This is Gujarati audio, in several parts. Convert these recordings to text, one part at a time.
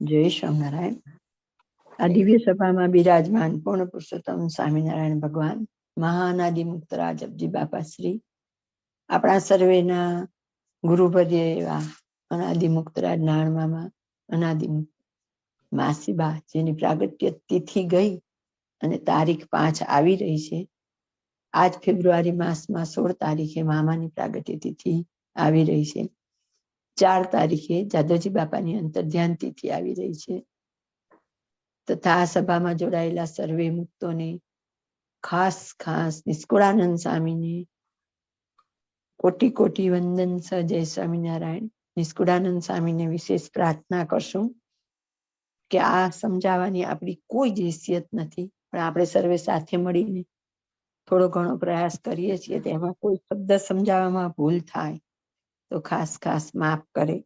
જય સ્વામિનારાયણ આ દિવ્ય સભામાં બિરાજમાન પૂર્ણ પુરુષોત્તમ સ્વામિનારાયણ ભગવાન, મહાનાદિ મુક્ત રાજપજી બાપા શ્રી, આપણા સર્વેના ગુરુપદે એવા અનાદિ મુક્ત રાજ નાણમામાં, અનાદિ માસીબા જેની પ્રાગટ્ય તિથિ ગઈ અને તારીખ પાંચ આવી રહી છે. આજ ફેબ્રુઆરી માસમાં સોળ તારીખે મામાની પ્રાગટ્ય તિથિ આવી રહી છે. ચાર તારીખે જાદવજી બાપાની અંતર ધ્યાન તિથિ આવી રહી છે. તથા આ સભામાં જોડાયેલા સર્વે મુક્તોને ખાસ ખાસ નિષ્કુળાનંદ સ્વામીને કોટી કોટી વંદન સ જય સ્વામિનારાયણ. નિષ્કુળાનંદ સ્વામીને વિશેષ પ્રાર્થના કરશું કે આ સમજાવવાની આપણી કોઈ જ હેસિયત નથી, પણ આપણે સર્વે સાથે મળીને થોડો ઘણો પ્રયાસ કરીએ છીએ તેમાં કોઈ શબ્દ સમજાવવામાં ભૂલ થાય. તો ખાસ ખાસ માફ કરે.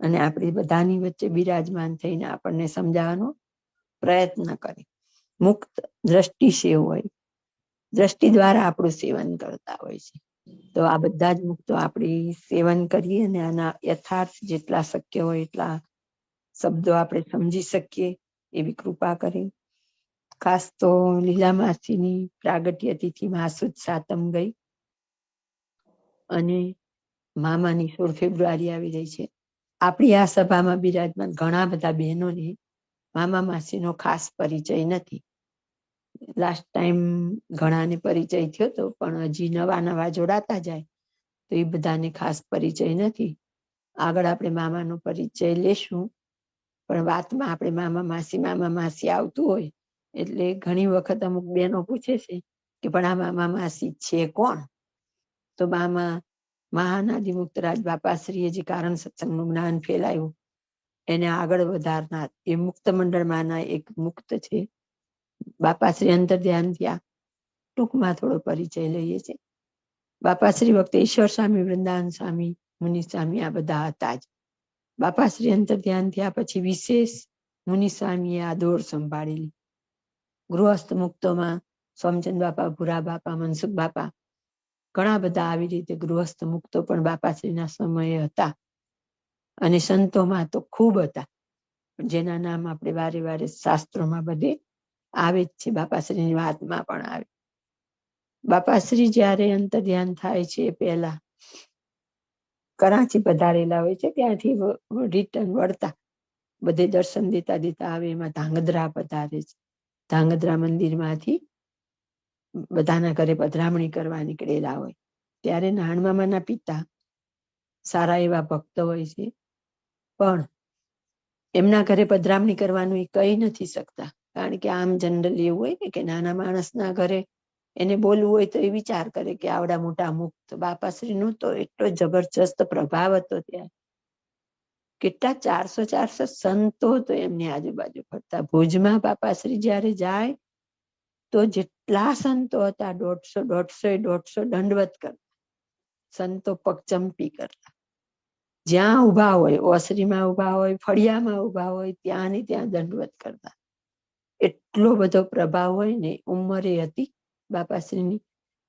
અને આપણી બધાની વચ્ચે બિરાજમાન થઈને આપણને સમજાવવાનો પ્રયત્ન કરે. મુક્ત દ્રષ્ટિ સેવ હોય. દ્રષ્ટિ દ્વારા આપણું સેવન કરતા હોય છે. તો આ બધા જ મુક્તો આપણી સેવન કરીએ અને આના યથાર્થ જેટલા શક્ય હોય એટલા શબ્દો આપણે સમજી શકીએ એવી કૃપા કરે. ખાસ તો લીલા માસીની પ્રાગટ્ય તિથિ માસુદ સાતમ ગઈ. અને મામાની સોળ ફેબ્રુઆરી આવી રહી છે. આપણી આ સભામાં બિરાજમાન ઘણા બધા બહેનોને મામા માસીનો ખાસ પરિચય નથી. લાસ્ટ ટાઈમ ઘણાને પરિચય થયો તો પણ હજી નવા નવા જોડાતા જાય તો એ બધાને ખાસ પરિચય નથી. આગળ આપણે મામાનો પરિચય લેશું. પણ વાતમાં આપણે મામા માસી મામા માસી આવતું હોય એટલે ઘણી વખત અમુક બહેનો પૂછે છે કે પણ આ મામા માસી છે કોણ? તો મામા મહાનાદિ મુક્તરાજ બાપાશ્રીએ કારણ સત્સંગનું જ્ઞાન ફેલાયું, એને આગળ વધારનાર એ મુક્ત મંડળમાંના એક મુક્ત છે. બાપાશ્રી અંતર ધ્યાન થયા. ટૂંકમાં થોડો પરિચય લઈએ છે બાપાશ્રી વખતે ઈશ્વર સ્વામી, વૃંદાવન સ્વામી, મુનિ સ્વામી આ બધા હતા જ. બાપાશ્રી અંતર ધ્યાન થયા પછી વિશેષ મુનિ સ્વામીએ આ દોર સંભાળેલી. ગૃહસ્થ મુક્તોમાં સોમચંદ બાપા, ભૂરા બાપા, મનસુખ બાપા ઘણા બધા આવી રીતે ગૃહસ્થ મુક્તો પણ બાપાશ્રીના સમયે હતા. અને સંતોમાં તો ખૂબ હતા. જેના નામ આપણે વારે વારે શાસ્ત્રોમાં બધે આવે જ છે, બાપાશ્રીની વાતમાં પણ આવે. બાપાશ્રી જ્યારે અંતર ધ્યાન થાય છે પહેલા કરાચી પધારેલા હોય છે, ત્યાંથી રિટર્ન વળતા. બધે દર્શન દેતા દેતા આવે, એમાં ધાંગધ્રા પધારે છે. ધાંગધ્રા મંદિરમાંથી બધાના ઘરે પધરામણી કરવા નીકળેલા હોય. ત્યારે નાણમામાના પિતા સારા એવા ભક્ત હોય છે. પણ એમના ઘરે પધરામણી કરવાનું એ કહી નથી શકતા. કારણ કે આમ જનરલી એવું હોય ને કે નાના માણસના ઘરે એને બોલવું હોય તો એ વિચાર કરે કે આવડા મોટા મુક્ત બાપાશ્રી નો તો એટલો જબરજસ્ત પ્રભાવ હતો ત્યાં. કેટલા ચારસો ચારસો સંતો તો એમની આજુબાજુ ફરતા. ભુજમાં બાપાશ્રી જયારે જાય તો જેટલા સંતો હતા, દોઢસો દોઢસો દોઢસો દંડવત કરતા. સંતો પગચંપી કરતા. જ્યાં ઊભા હોય, ઓસરીમાં ઊભા હોય, ફળિયામાં ઊભા હોય, ત્યાં ને ત્યાં દંડવત કરતા. એટલો બધો પ્રભાવ હોય ને, ઉંમરે હતી બાપાશ્રીની.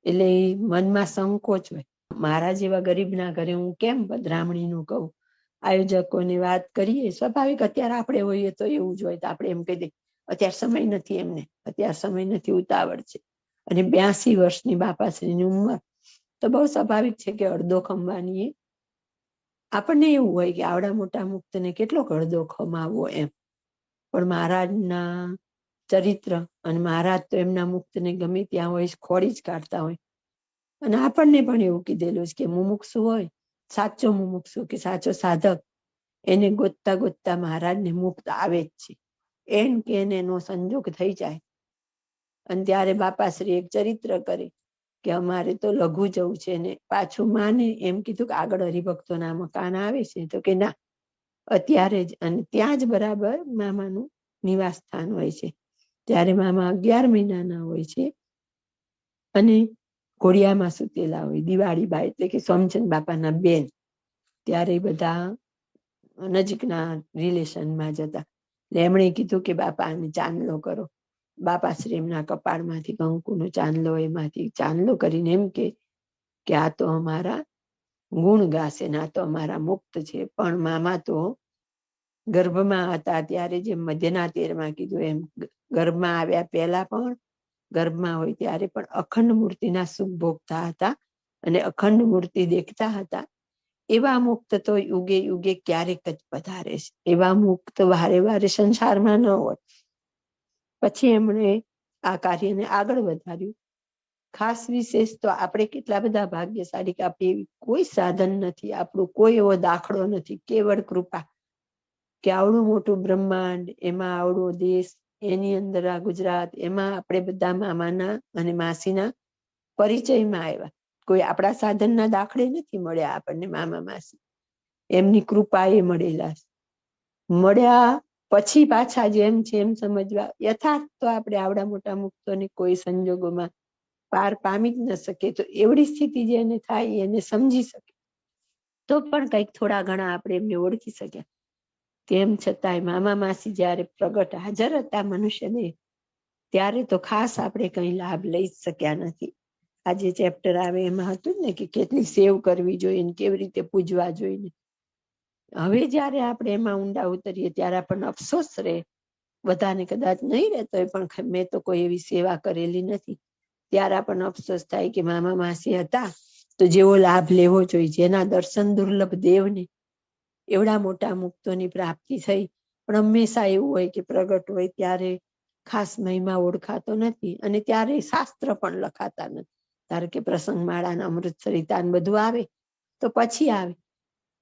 એટલે મનમાં સંકોચ હોય. મારા જેવા ગરીબના ઘરે હું કેમ પધરામણીનું કહું? આયોજકોને વાત કરીએ, સ્વાભાવિક અત્યારે આપણે હોઈએ તો એવું જ હોય તો આપણે એમ કહી દઈએ અત્યારે સમય નથી એમને. અત્યારે સમય નથી ઉતાવળ છે. અને બ્યાસી વર્ષની બાપાશ્રીની ઉંમર. તો બહુ સ્વાભાવિક છે કે અડધો ખંભાની આપણને એવું હોય કે આવડા મોટા મુક્તને કેટલો અડધો ખમાવો એમ. પણ મહારાજના ચરિત્ર અને મહારાજ તો એમના મુક્તને ગમે ત્યાં હોય ખોડી જ કાઢતા હોય. અને આપણને પણ એવું કીધેલું છે કે મુમુક્ષુ હોય, સાચો મુમુક્ષુ કે સાચો સાધક, એને ગોતતા ગોતતા મહારાજને મુક્ત આવે જ છે. એન કે એનો સંજોગ થઈ જાય. અને ત્યારે બાપાશ્રી એક ચરિત્ર કરે કે અમારે તો લઘુ જવું છે ને પાછું માને એમ કીધું કે આગળ હરિભક્તોના મકાન આવે છે. તો કે ના, અત્યારે જ અને ત્યાં જ બરાબર મામાનું નિવાસ સ્થાન હોય છે. ત્યારે મામા અગિયાર મહિનાના હોય છે. અને ઘોડિયામાં સુતેલા હોય દિવાળી બા એટલે કે સોમચંદ બાપાના બેન. ત્યારે બધા નજીકના રિલેશનમાં જતા એમણે કીધું કે, બાપા, આને ચાંદલો કરો. બાપાશ્રી એમના કપાળમાંથી કંકુનો ચાંદલો, એમાંથી ચાંદલો કરીને એમ કે કે આ તો અમારા ગુણ ગાશે ના તો અમારા મુક્ત છે. પણ મામા તો ગર્ભમાં હતા ત્યારે જે મધ્યના તેરમાં કીધું એમ, ગર્ભમાં આવ્યા પહેલા પણ ગર્ભમાં હોય ત્યારે પણ અખંડ મૂર્તિના સુખ ભોગતા હતા અને અખંડ મૂર્તિ દેખતા હતા. એવા મુક્ત તો યુગે યુગે ક્યારેક જ પધારે છે. એવા મુક્ત વારે વારે સંસારમાં ન હોય. પછી એમણે આ કાર્યને આગળ વધાર્યું. ખાસ વિશેષ તો આપણે કેટલા બધા ભાગ્યશાળી કે આપણે એવી કોઈ સાધન નથી, આપણું કોઈ એવો દાખલો નથી, કેવળ કૃપા. કે આવડું મોટું બ્રહ્માંડ, એમાં આવડો દેશ, એની અંદર આ ગુજરાત, એમાં આપણે બધા મામાના અને માસીના પરિચયમાં આવ્યા. કોઈ આપણા સાધનના દાખલે નથી મળ્યા આપણને મામા માસી. એમની કૃપા એ મળેલા મળ્યા પછી પાછા જેમ છે એમ સમજવા. યથાર્થ તો આપણે આવડા મોટા મુક્તોને કોઈ સંજોગોમાં પાર પામી જ ન શકે. તો એવડી સ્થિતિ જેને થાય એને સમજી શકે. તો પણ કંઈક થોડા ઘણા આપણે એમને ઓળખી શક્યા. તેમ છતાંય મામા માસી જ્યારે પ્રગટ હાજર હતા મનુષ્યને, ત્યારે તો ખાસ આપણે કઈ લાભ લઈ જ શક્યા નથી. આજે ચેપ્ટર આવે એમાં હતું ને કે કેટલી સેવ કરવી જોઈએ ને કેવી રીતે પૂજવા જોઈએ હવે જ્યારે આપણે એમાં ઊંડા ઉતરીએ ત્યારે આપણને અફસોસ રહે. બધાને કદાચ નહીં રહેતો પણ મેં તો કોઈ એવી સેવા કરેલી નથી. ત્યારે આપણને અફસોસ થાય કે મામા માસી હતા તો જેવો લાભ લેવો જોઈએ. જેના દર્શન દુર્લભ દેવને એવડા મોટા મુક્તોની પ્રાપ્તિ થઈ. પણ હંમેશા એવું હોય કે પ્રગટ હોય ત્યારે ખાસ મહિમા ઓળખાતો નથી અને ત્યારે શાસ્ત્ર પણ લખાતા નથી. ધારો કે પ્રસંગ માળાના અમૃત સરિતા બધું આવે, તો પછી આવે.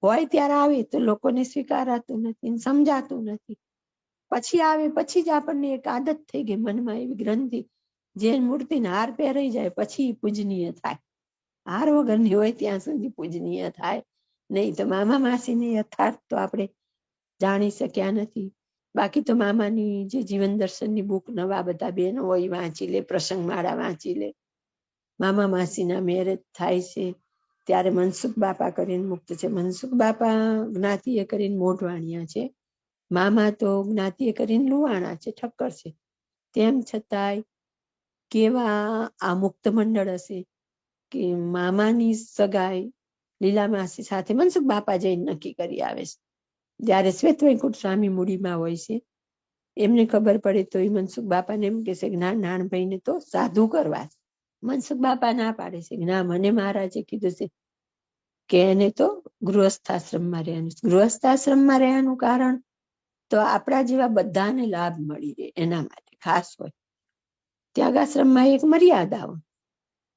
હોય ત્યારે આવે તો લોકોને સ્વીકારાતું નથી સમજાતું નથી. પછી આવે, પછી જ આપણને એક આદત થઈ ગઈ મનમાં એવી ગ્રંથિ, જે મૂર્તિને હાર પહેરાઈ જાય, પછી પૂજનીય થાય. હાર વગરની હોય ત્યાં સુધી પૂજનીય થાય. નહીં તો મામા માસીને યથાર્થ તો આપણે જાણી શક્યા નથી. બાકી તો મામાની જે જીવન દર્શનની બુક નવા બધા બેનો હોય વાંચી લે, પ્રસંગ માળા વાંચી લે. મામા માસીના મેરેજ થાય છે, ત્યારે મનસુખ બાપા કરીને મુક્ત છે. મનસુખ બાપા જ્ઞાતિએ કરીને મોઢવાણિયા છે. મામા તો જ્ઞાતિએ કરીને લુવાણા છે, ઠક્કર છે. તેમ છતાંય કેવા આ મુક્ત મંડળ હશે કે મામાની સગાઈ લીલા માસી સાથે મનસુખ બાપા જઈને નક્કી કરી આવે છે. જ્યારે શ્વેત વૈકુંઠ સ્વામી મૂડીમાં હોય છે. એમને ખબર પડે તો એ મનસુખ બાપાને એમ કહેશે છે ના, નાનભાઈને તો સાધુ કરવા મનસુખ બાપા ના પાડે છે? ના, મને મહારાજે કીધું છે કે એને તો ગૃહસ્થાશ્રમમાં રહેવાનું ગૃહસ્થાશ્રમમાં રહેવાનું કારણ તો આપણા જેવા બધાને લાભ મળી રહે એના માટે, ખાસ હોય. ત્યાગાશ્રમમાં એક મર્યાદા હોય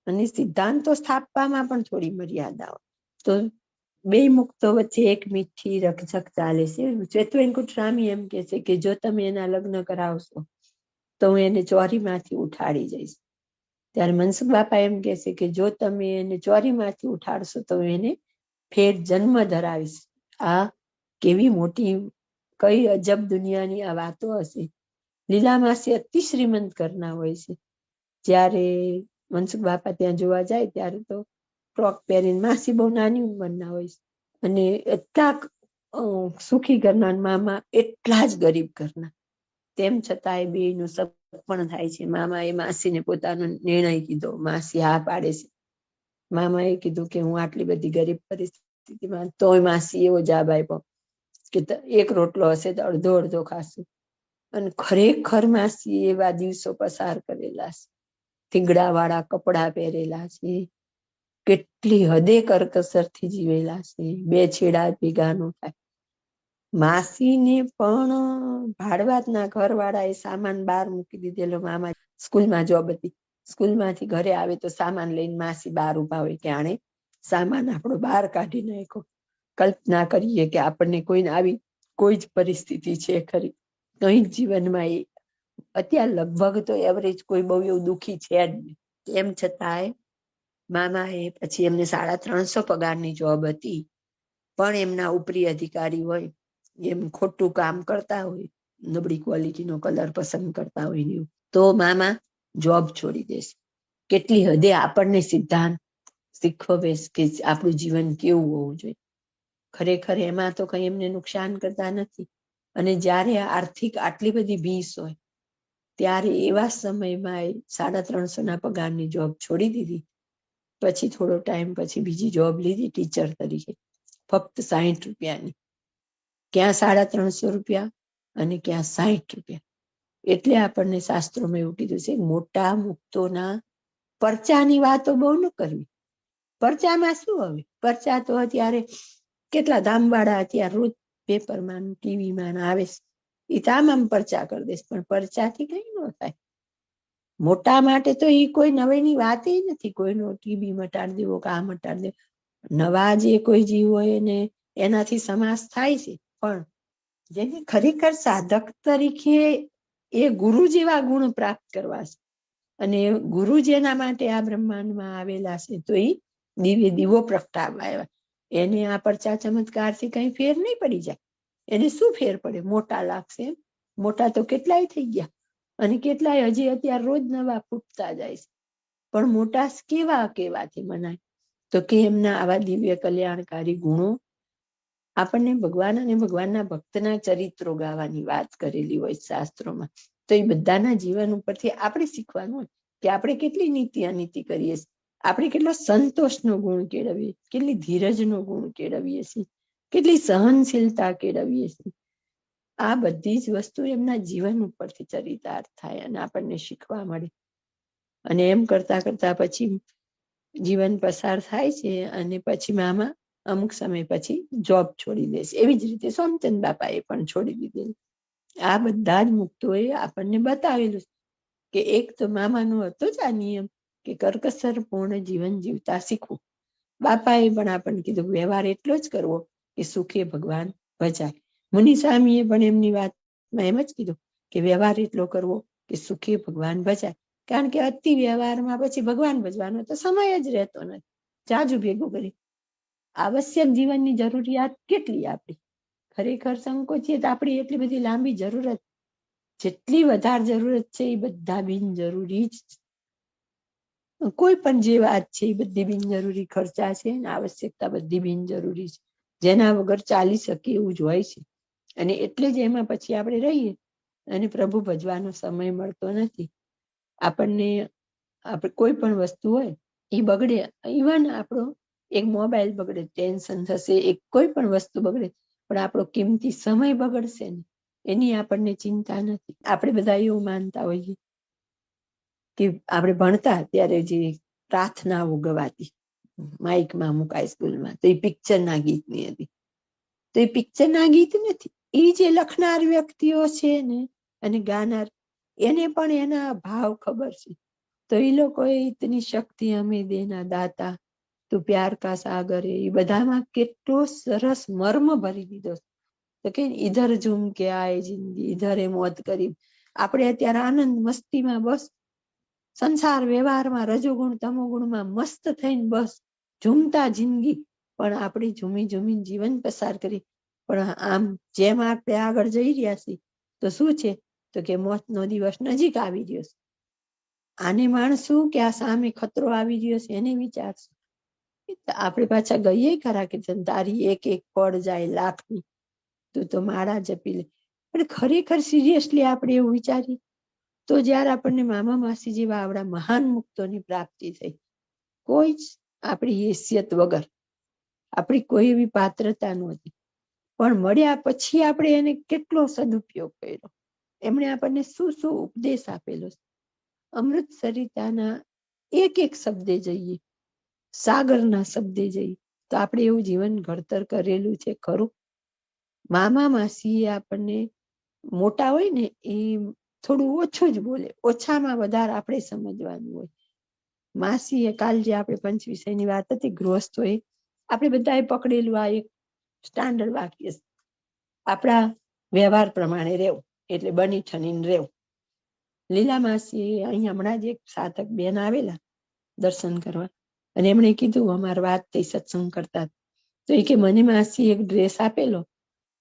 અને સિદ્ધાંતો સ્થાપવામાં પણ થોડી મર્યાદા હોય. તો બે મુક્તો વચ્ચે એક મીઠી રકઝક ચાલે છે. શ્વેતવેંકુટ સ્વામી એમ કે છે કે જો તમે એના લગ્ન કરાવશો તો હું એને ચોરીમાંથી ઉઠાડી જઈશ. ત્યારે મનસુખ બાપા એમ કે છે કે જો તમે એને ચોરીમાંથી ઉઠાડશો તો એને ફેર જન્મ ધરાવીશ. આ કેવી મોટી, કઈ અજબ દુનિયાની આ વાતો હશે. લીલા માસી અતિ શ્રીમંત ઘરના હોય છે. જ્યારે મનસુખ બાપા ત્યાં જોવા જાય ત્યારે તો ફ્રોક પહેરીને માસી બહુ નાની ઉંમરના હોય છે. અને એટલા સુખી ઘરના મામા એટલા જ ગરીબ ઘરના. તેમ છતાં એ બેયનું સગપણ થાય છે. મામા એ માસીને પોતાનો નિર્ણય કીધો. માસી હા પાડે છે. મામાએ કીધું કે હું આટલી બધી ગરીબ પરિસ્થિતિમાં તોય માસી એવો જવાબ આપ્યો કે એક રોટલો હશે તો અડધો અડધો ખાશું. અને ખરેખર માસી એવા દિવસો પસાર કરેલા છે. થીગડા વાળા કપડા પહેરેલા છે. કેટલી હદે કરકસરથી જીવેલા છે. બે છેડા ભેગા નો થાય. માસીને પણ ભાડવાતના ઘરવાળા એ સામાન બહાર મૂકી દીધેલો, મામા સ્કૂલમાં જોબ હતી. સ્કૂલમાંથી ઘરે આવે તો સામાન લઈને માસી બહાર ઊભા હોય કે આણે સામાન આપણો બહાર કાઢી નાખ્યો. કલ્પના કરીએ કે આપણને કોઈને આવી કોઈ જ પરિસ્થિતિ છે ખરી. કઈ જીવનમાં એ અત્યારે લગભગ તો એવરેજ કોઈ બહુ એવું દુખી છે જ નહીં. છતાંય મામા એ પછી એમને સાડા ત્રણસો પગારની જોબ હતી. પણ એમના ઉપરી અધિકારી હોય એમ ખોટું કામ કરતા હોય, નબળી ક્વોલિટીનો કલર પસંદ કરતા હોય ને તો મામા જોબ છોડી દેશે કેટલી હદે આપણને સિદ્ધાંત શીખવે કે આપણું જીવન કેવું હોવું જોઈએ. ખરેખર એમાં તો કઈ એમને નુકસાન કરતા નથી. અને જ્યારે આર્થિક આટલી બધી ભીસ હોય, ત્યારે એવા સમયમાં એ સાડા ત્રણસો ના પગારની જોબ છોડી દીધી. પછી થોડો ટાઈમ પછી બીજી જોબ લીધી ટીચર તરીકે. ફક્ત સાહીઠ રૂપિયાની. ક્યાં સાડા ત્રણસો રૂપિયા અને ક્યાં સાહીઠ રૂપિયા. એટલે આપણને શાસ્ત્રોમાં એવું કીધું છે, મોટા મુક્તોના પરચાની વાતો બહુ ન કરવી. પરચામાં શું હવે? પરચા તો અત્યારે કેટલા ધામવાળા અત્યારે રોજ પેપરમાં ટીવીમાં આવે એ તમામ પરચા કરી દેશ પણ પરચાથી કઈ ન થાય. મોટા માટે તો એ કોઈ નવેની વાત નથી, કોઈનો ટીબી મટાડી દેવો કે આ મટાડી દેવો. નવા જે કોઈ જીવ હોય એને એનાથી સમાસ થાય છે. પણ જેને ખરેખર સાધક તરીકે એ ગુરુ જેવા ગુણ પ્રાપ્ત કરવા છે. અને ગુરુ જેના માટે આ બ્રહ્માંડમાં આવેલા છે, તો એ દિવ્ય દીવો પ્રગટાવવા આવ્યા. એને આ પરચા ચમત્કારથી કઈ ફેર નહીં પડી જાય. એને શું ફેર પડે? મોટા લાગશે મોટા તો કેટલાય થઈ ગયા. અને કેટલાય હજી અત્યારે રોજ નવા ફૂટતા જાય છે. પણ મોટા કેવા કેવાથી મનાય? તો કે એમના આવા દિવ્ય કલ્યાણકારી ગુણો આપણને ભગવાન અને ભગવાનના ભક્તના ચરિત્રો ગાવાની વાત કરેલી હોય શાસ્ત્રોમાં, તો એ બધાના જીવન ઉપરથી આપણે શીખવાનું હોય કે આપણે કેટલી નીતિ અનીતિ કરીએ આપણે કેટલો સંતોષનો ગુણ કેળવીએ કેટલી ધીરજનો ગુણ કેળવીએ છીએ, કેટલી સહનશીલતા કેળવીએ છીએ. આ બધી જ વસ્તુ એમના જીવન ઉપરથી ચરિતાર્થ થાય અને આપણને શીખવા મળે. અને એમ કરતા કરતા પછી જીવન પસાર થાય છે અને પછી મામા અમુક સમય પછી જોબ છોડી દેશે. એવી જ રીતે સોમચંદ બાપાએ પણ છોડી દીધેલી. આ બધા જ મુક્તોએ આપણને બતાવેલું કે એક તો મામાનો હતો જ આ નિયમ કે કરકસર પૂર્ણ જીવન જીવતા શીખવું. બાપાએ પણ આપણને કીધું, વ્યવહાર એટલો જ કરવો કે સુખે ભગવાન ભજાય. મુનિ સ્વામીએ પણ એમની વાતમાં એમ જ કીધું કે વ્યવહાર એટલો કરવો કે સુખે ભગવાન ભજાય. કારણ કે અતિ વ્યવહારમાં પછી ભગવાન ભજવાનો તો સમય જ રહેતો નથી. જાજુ ભેગું કરી આવશ્યક જીવનની જરૂરિયાત કેટલી આપણી? ખરેખર સંકોચીએ તો આપણી એટલી બધી લાંબી જરૂરત. જેટલી વધારે જરૂરત છે એ બધા બિનજરૂરી જ કોઈ પણ જે વાત છે એ બધી બિનજરૂરી ખર્ચા છે અને આવશ્યકતા બધી બિનજરૂરી છે. જેના વગર ચાલી શકે એવું જ હોય છે. અને એટલે જ એમાં પછી આપણે રહીએ અને પ્રભુ ભજવાનો સમય મળતો નથી. આપણને આપણે કોઈ પણ વસ્તુ હોય એ બગડે. ઇવન આપણો એક મોબાઈલ બગડે, ટેન્શન થશે, એક કોઈ પણ વસ્તુ બગડે, પણ આપણો કિંમતી સમય બગડશે ને, એની આપણને ચિંતા નથી. આપણે બધા એવું માનતા હોઈએ કે આપણે ભણતા ત્યારે જે પ્રાર્થનાઓ ગવાતી. માઇકમાં મુકાય સ્કૂલમાં, તો એ પિક્ચરના ગીતની હતી. તો એ પિક્ચરના ગીત નથી, એ જે લખનાર વ્યક્તિઓ છે ને, અને ગાનાર, એને પણ એના ભાવ ખબર છે. તો એ લોકોએ ઇતની શક્તિ અમે દેના દાતા તું પ્યાર કા સાગર, એ બધામાં કેટલો સરસ મર્મ ભરી દીધો તો કે ઈધર ઝૂમ કે આય જિંદગી, ઈધરે મોત કરી. આપણે અત્યારે આનંદ મસ્તીમાં બસ, સંસાર વ્યવહારમાં રજોગુણ તમોગુણમાં મસ્ત થઈને બસ, ઝૂમતા જિંદગી. પણ આપણી ઝૂમી ઝૂમી જીવન પસાર કરી. પણ આમ જેમ આપણે આગળ જઈ રહ્યા છીએ, તો શું છે? તો કે મોતનો દિવસ નજીક આવી રહ્યો છે. આને માણશું કે આ સામે ખતરો આવી રહ્યો છે, એને વિચારશું. આપણે પાછા ગઈએ ખરા કીર્તન તારી એક એક પડ જાય લાખની. તું તો માળા જપી લે પણ ખરેખર સિરિયસલી આપણે એવું વિચારીએ? તો જ્યારે આપણને મામા માસી જેવા આવડા મહાન મુક્તોની પ્રાપ્તિ થઈ, કોઈ જ આપણી હેસિયત વગર, આપણી કોઈ એવી પાત્રતા નહોતી. પણ મળ્યા પછી આપણે એને કેટલો સદુપયોગ કર્યો? એમણે આપણને શું શું ઉપદેશ આપેલો અમૃત સરિતાના એક એક શબ્દે જઈએ. સાગરના શબ્દે જઈએ તો આપણે એવું જીવન ઘડતર કરેલું છે, ખરું? મામા માસી આપણને મોટા હોય ને, એ થોડું ઓછું જ બોલે. ઓછામાં વધારે આપણે સમજવાનું હોય. માસી એ કાલ જે આપણે પંચ વિષયની વાત હતી, ગૃહસ્થ હોય, આપણે બધાએ પકડેલું આ એક સ્ટાન્ડર્ડ વાક્ય આપણા વ્યવહાર પ્રમાણે રહેવું, એટલે બની ઠનીને રહેવું. લીલા માસી અહીંયા હમણાં જ એક સાધક બેન આવેલા, દર્શન કરવા. અને એમણે કીધું, અમારી વાત થઈ સત્સંગ કરતા. તો એ કે મને માસી એક ડ્રેસ આપેલો,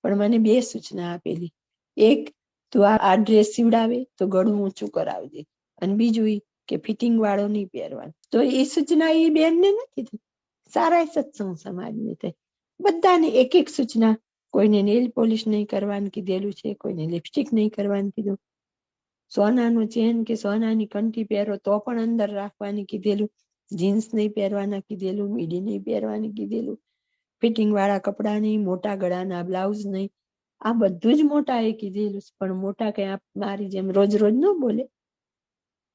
પણ મને બે સૂચના આપેલી. એક, તું આ ડ્રેસ સીવડાવે, તો ગળું ઊંચું કરાવજે અને બીજું કે ફિટિંગ વાળો નહીં પહેરવાનો. તો એ સૂચના એ બેનને નથી થઈ. સારા સત્સંગ સમાજને થઈ. બધાને એક એક સૂચના. કોઈને નેલ પોલિશ નહીં કરવાનું કીધેલું છે, કોઈને લિપસ્ટિક નહીં કરવાનું કીધું. સોનાનું ચેન કે સોનાની કંઠી પહેરો તો પણ અંદર રાખવાની કીધેલું. જીન્સ નહીં પહેરવાના કીધેલું, મીડી નહીં પહેરવાની કીધેલું, ફિટિંગ વાળા કપડા નહીં, મોટા ગળાના બ્લાઉઝ નહીં, આ બધું જ મોટા એ કીધેલું પણ મોટા કઈ મારી જેમ રોજ રોજ ન બોલે.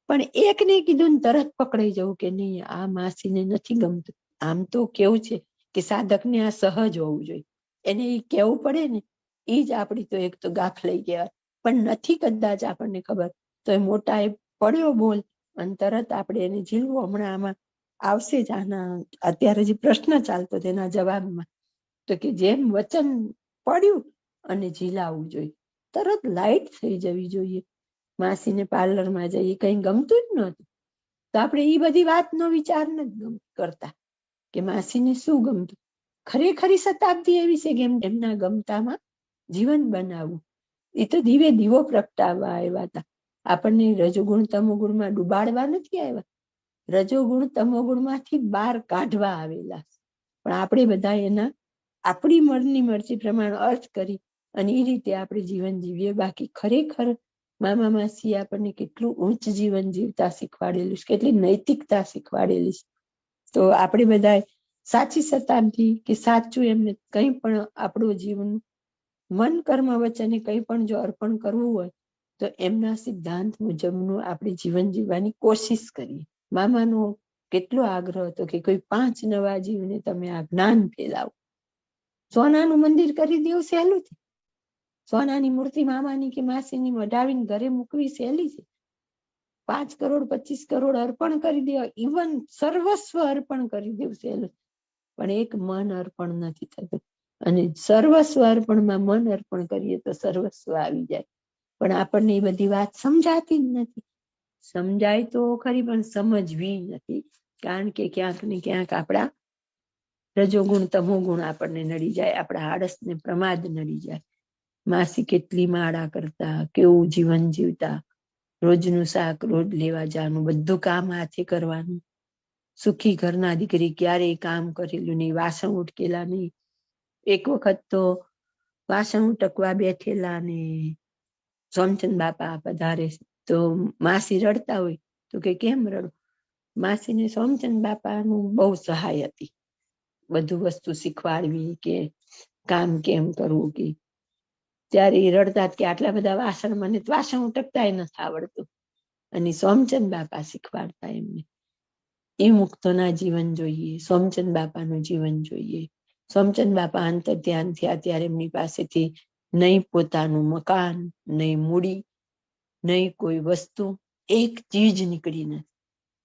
પણ એક ને કીધું ને તરત પકડાઈ જવું કે નહીં, આ માસીને નથી ગમતું. આમ તો કેવું છે કે સાધકને આ સહજ હોવું જોઈએ. એને એ કેવું પડે ને એ જ આપણી તો એક તો ગાફ લઈ ગયા. પણ નથી કદાચ આપણને ખબર. તો એ મોટા એ પડ્યો બોલ અને તરત આપણે એને ઝીલવું. હમણાં આમાં આવશે જ આના, અત્યારે જે પ્રશ્ન ચાલતો તેના જવાબમાં. તો કે જેમ વચન પડ્યું અને ઝીલાવવું જોઈએ. તરત લાઈટ થઈ જવી જોઈએ. માસીને પાર્લરમાં જઈએ, કઈ ગમતું જ નહોતું. તો આપણે એ બધી વાતનો વિચાર નથી કરતા કે માસીને શું ગમતું? ખરેખરી શતાબ્દી એવી છે કે એમ, એમના ગમતામાં જીવન બનાવવું. એ તો દીવે દીવો પ્રગટાવવા આવ્યા હતા. આપણને રજોગુણ, તમોગુણમાં ડુબાડવા નથી આવ્યા. રજોગુણ તમોગુણમાંથી બહાર કાઢવા આવેલા પણ આપણે બધા એના આપણી મનની મરજી પ્રમાણે અર્થ કરી અને એ રીતે આપણે જીવન જીવીએ. બાકી ખરેખર મામા માસી આપણને કેટલું ઉચ્ચ જીવન જીવતા શીખવાડેલું છે, કેટલી નૈતિકતા શીખવાડેલી છે. તો આપણે બધા સાચી શતાબ્દી કે સાચું એમને કંઈ પણ આપણું જીવન, મન, કર્મ વચને કંઈ પણ જો અર્પણ કરવું હોય, તો એમના સિદ્ધાંત મુજબનું આપણે જીવન જીવવાની કોશિશ કરીએ. મામાનો કેટલો આગ્રહ હતો કે કોઈ પાંચ નવા જીવને તમે આ જ્ઞાન ફેલાવો. સોનાનું મંદિર કરી દેવું સહેલું છે સોનાની મૂર્તિ મામાની કે માસીની મઢાવીને ઘરે મૂકવી સહેલી છે. પાંચ કરોડ, પચીસ કરોડ અર્પણ કરી દેવા ઇવન સર્વસ્વ અર્પણ કરી દેવું સહેલું. પણ એક મન અર્પણ નથી થતું. અને સર્વસ્વ અર્પણમાં મન અર્પણ કરીએ તો સર્વસ્વ આવી જાય. પણ આપણને એ બધી વાત સમજાતી જ નથી. સમજાય તો ખરી, પણ સમજવી નથી. કારણ કે ક્યાંક ને ક્યાંક આપણા રજોગુણ, તમોગુણ આપણને નડી જાય, આપણા આળસને પ્રમાદ નડી જાય. માસી કેટલી માળા કરતા, કેવું જીવન જીવતા. રોજનું શાક, રોજ લેવા જવાનું, બધું કામ હાથે કરવાનું. સુખી ઘરના દીકરી ક્યારેય કામ કરેલું નહીં, વાસણ ઉટકેલા નહીં. એક વખત તો વાસણ ઉટકવા બેઠેલા ને, સોમચંદ બાપા પધારે તો માસી રડતા હોય તો કે કેમ રડો? માસીને સોમચંદ બાપાનું બહુ સહાય હતી. બધું વસ્તુ શીખવાડવી કે કામ કેમ કરવું કે ત્યારે એ રડતા કે આટલા બધા વાસણ મને વાસણ ઉટકતા નથી આવડતું. અને સોમચંદ બાપા શીખવાડતા એમને. એ મુક્તોના જીવન જોઈએ સોમચંદ બાપાનું જીવન જોઈએ. સોમચંદ બાપા અંતર ધ્યાન થયા ત્યારે એમની પાસેથી નહીં પોતાનું મકાન, નહીં મૂડી નહીં, કોઈ વસ્તુ, એક ચીજ નીકળી નથી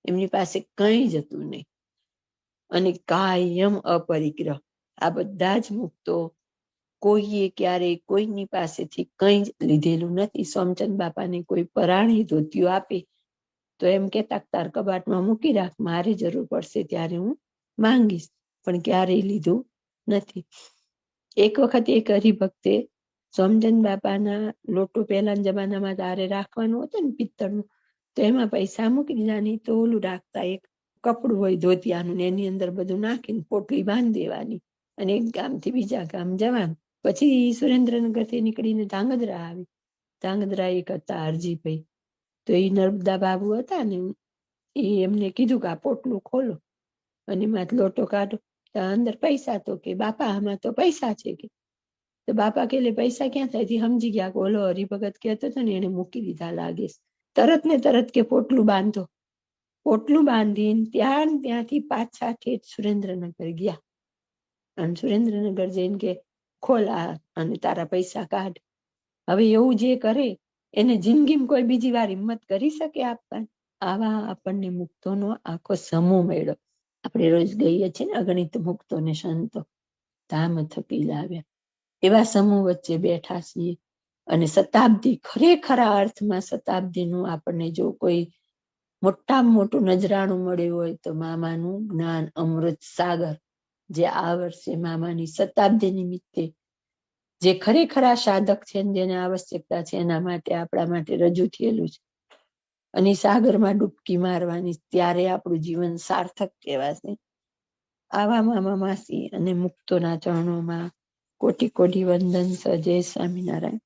એમની પાસે કંઈ જતું નહીં. અને કાયમ અપરિગ્રહ. આ બધા જ મુક્તો કોઈએ ક્યારેય કોઈની પાસેથી કંઈ જ લીધેલું નથી. સોમચંદ બાપાને કોઈ પરાણી ધોત્યું આપે તો એમ કેતા તાર કબાટમાં મૂકી રાખ, મારે જરૂર પડશે ત્યારે હું માંગીશ. પણ ક્યારેય લીધું નથી. એક વખત એક હરિભક્તે સોમચંદ બાપાના લોટો પહેલાના જમાનામાં તારે રાખવાનું હતું ને પિત્તળનું. તો એમાં પૈસા મૂકી દીધા નહીં તો ઓલું રાખતા. એક કપડું હોય ધોતિયાનું એની અંદર બધું નાખીને પોટલી બાંધી દેવાની અને એક ગામથી બીજા ગામ જવાનું. પછી સુરેન્દ્રનગરથી નીકળીને ધાંગધ્રા આવી. ધાંગધ્રા એક હતા હરજીભાઈ તો એ નર્મદા બાબુ હતા ને એ એમને કીધું કે આ પોટલું ખોલો. અને એમાં લોટો કાઢો. અંદર પૈસા તો કે બાપા આમાં તો પૈસા છે કે. તો બાપા કે એટલે પૈસા ક્યાં થાય? સમજી ગયા ઓલો હરિભગત કહેતો હતો ને, એને મૂકી દીધા લાગે તરત ને તરત કે પોટલું બાંધો. પોટલું બાંધીને ત્યાં ત્યાંથી પાછા ઠેઠ સુરેન્દ્રનગર ગયા. અને સુરેન્દ્રનગર જઈને કે, ખોલ અને તારા પૈસા કાઢ. હવે એવું જે કરે, એને જિંદગીમાં કોઈ બીજી વાર હિંમત કરી શકે આપણને આવા આપણને મુક્તોનો આખો સમૂહ મેળો આપણે રોજ ગઈએ છીએ ને અગણિત મુક્તો ને સંતો. ધામ થકી લાવ્યા. એવા સમૂહ વચ્ચે બેઠા છીએ. અને શતાબ્દી ખરેખરા અર્થમાં શતાબ્દીનું આપણને જો કોઈ મોટામાં મોટું નજરાણું મળ્યું હોય તો મામાનું જ્ઞાન અમૃત સાગર, જે આ વર્ષે મામાની શતાબ્દી નિમિત્તે જે ખરેખરા સાધક છે જેને આવશ્યકતા છે એના માટે આપણા માટે રજૂ થયેલું છે. અને સાગરમાં ડૂબકી મારવાની ત્યારે આપણું જીવન સાર્થક કહેવાશે. આવા મામા માસી અને મુક્તોના ચરણોમાં કોટી કોટી વંદન સજે સ્વામિનારાયણ.